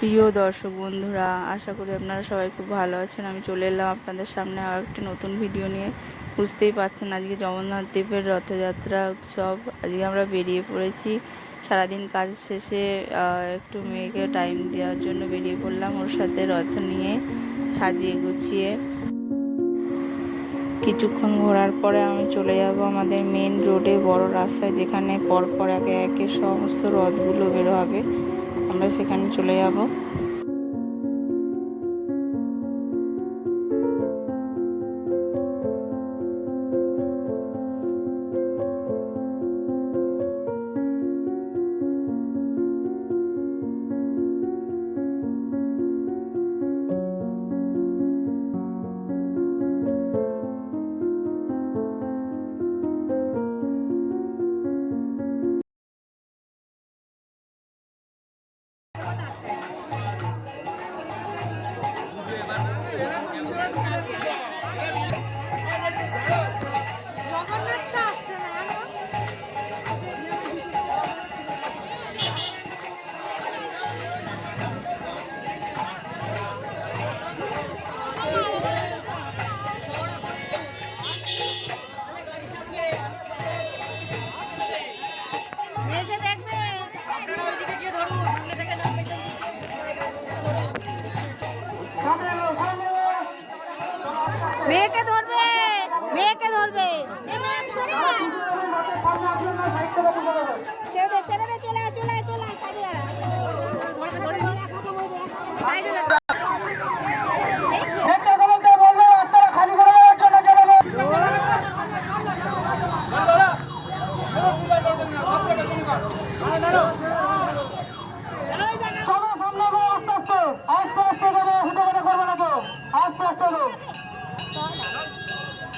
প্রিয় দর্শক বন্ধুরা, আশা করি আপনারা সবাই খুব ভালো আছেন। আমি চলে এলাম আপনাদের সামনে আর একটি নতুন ভিডিও নিয়ে। বুঝতেই পারছেন আজকে জগন্নাথ দেবের রথযাত্রা উৎসব। আজকে আমরা বেরিয়ে পড়েছি। সারাদিন কাজ শেষে একটু মেয়েকে টাইম দেওয়ার জন্য বেরিয়ে পড়লাম ওর সাথে রথ নিয়ে সাজিয়ে গুছিয়ে। কিছুক্ষণ ঘোরার পরে আমি চলে যাব আমাদের মেন রোডে বড় রাস্তায়, যেখানে পরপর একে একে সমস্ত রথগুলো বের হবে আমরা সেখানে চলে যাব।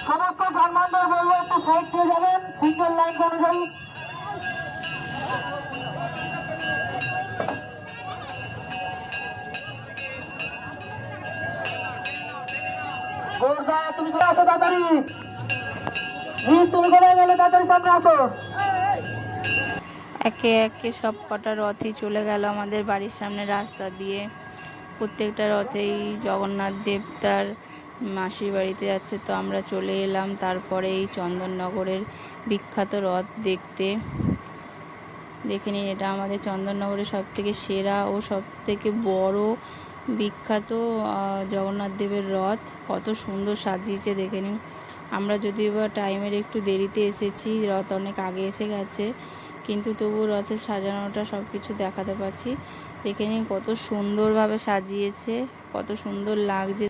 সমস্ত যানবাহনদের বলব একটু সাইড দিয়ে যাবেন সিঙ্গেল লাইন অনুযায়ী একে একে সব কটা রথই চলে গেল আমাদের বাড়ির সামনে রাস্তা দিয়ে। প্রত্যেকটা রথেই জগন্নাথ দেব তার মাসির বাড়িতে যাচ্ছে, তো আমরা চলে এলাম তারপরে এই চন্দননগরের বিখ্যাত রথ দেখতে। দেখে নিন, এটা আমাদের চন্দননগরের সব থেকে সেরা ও সব থেকে বড় বিখ্যাত জগন্নাথ দেবের রথ। কত সুন্দর সাজিয়েছে, দেখে নিন। আমরা যদিও বা টাইমের একটু দেরিতে এসেছি, রথ অনেক আগে এসে গেছে, কিন্তু তবু রথের সাজানোটা সব কিছু দেখাতে পারছি। দেখে নিন কত সুন্দরভাবে সাজিয়েছে, কত সুন্দর লাগছে